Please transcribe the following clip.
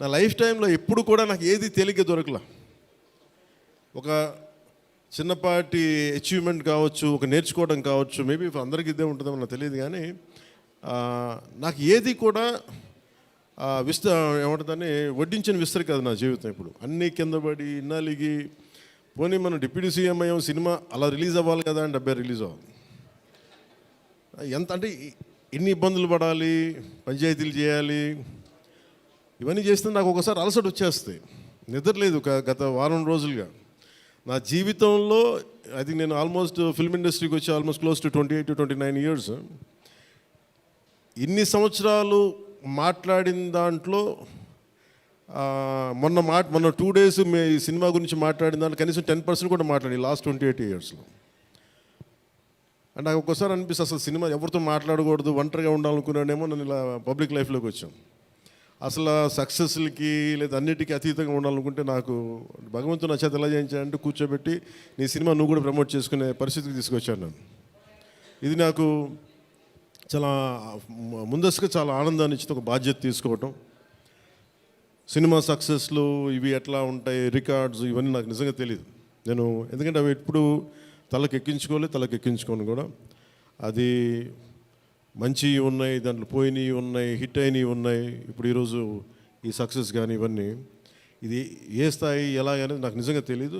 నా లైఫ్ టైంలో ఎప్పుడు కూడా నాకు ఏది తేలిక దొరకలా. ఒక చిన్నపాటి అచీవ్మెంట్ కావచ్చు ఒక నేర్చుకోవడం కావచ్చు మేబీ అందరికీ ఇదే ఉంటుందో నాకు తెలియదు కానీ నాకు ఏది కూడా విస్త ఏమంటుందని వడ్డించిన విస్తరి కాదు నా జీవితం ఇప్పుడు. అన్నీ కింద పడి ఇన్నాలిగి పోనీ మనం డిప్యూటీ సీఎం అయ్యాం సినిమా అలా రిలీజ్ అవ్వాలి కదా అని డెబ్బై రిలీజ్ అవ్వాలి. ఎంత అంటే ఎన్ని ఇబ్బందులు పడాలి పంచాయతీలు చేయాలి ఇవన్నీ చేస్తే నాకు ఒకసారి అలసట వచ్చేస్తాయి నిద్ర లేదు గత వారం రోజులుగా. నా జీవితంలో ఐ థింక్ నేను ఆల్మోస్ట్ ఫిల్మ్ ఇండస్ట్రీకి వచ్చి almost close to twenty eight to twenty nine years. ఇన్ని సంవత్సరాలు మాట్లాడిన దాంట్లో మొన్న మాట మొన్న టూ డేస్ మే ఈ సినిమా గురించి మాట్లాడిన దాంట్లో కనీసం టెన్ పర్సెంట్ కూడా మాట్లాడి లాస్ట్ ట్వంటీ ఎయిట్ ఇయర్స్లో. అంటే నాకు ఒక్కోసారి అనిపిస్తుంది అసలు సినిమా ఎవరితో మాట్లాడకూడదు ఒంటరిగా ఉండాలనుకున్నానేమో నన్ను ఇలా పబ్లిక్ లైఫ్లోకి వచ్చాం. అసలు సక్సెస్లకి లేదా అన్నిటికీ అతీతంగా ఉండాలనుకుంటే నాకు భగవంతుని నా ఎలా చేయించాడంటే కూర్చోబెట్టి నీ సినిమా నువ్వు కూడా ప్రమోట్ చేసుకునే పరిస్థితికి తీసుకొచ్చాను నేను. ఇది నాకు చాలా ముందస్తుగా చాలా ఆనందాన్ని ఇచ్చిన ఒక బాధ్యత తీసుకోవటం. సినిమా సక్సెస్లు ఇవి ఎట్లా ఉంటాయి రికార్డ్స్ ఇవన్నీ నాకు నిజంగా తెలియదు నేను ఎందుకంటే అవి ఎప్పుడు తలకు ఎక్కించుకోలేదు తలకు ఎక్కించుకోను కూడా. అది మంచివి ఉన్నాయి దాంట్లో పోయినవి ఉన్నాయి హిట్ అయినవి ఉన్నాయి. ఇప్పుడు ఈరోజు ఈ సక్సెస్ కానీ ఇవన్నీ ఇది ఏ స్థాయి ఎలా అనేది నాకు నిజంగా తెలియదు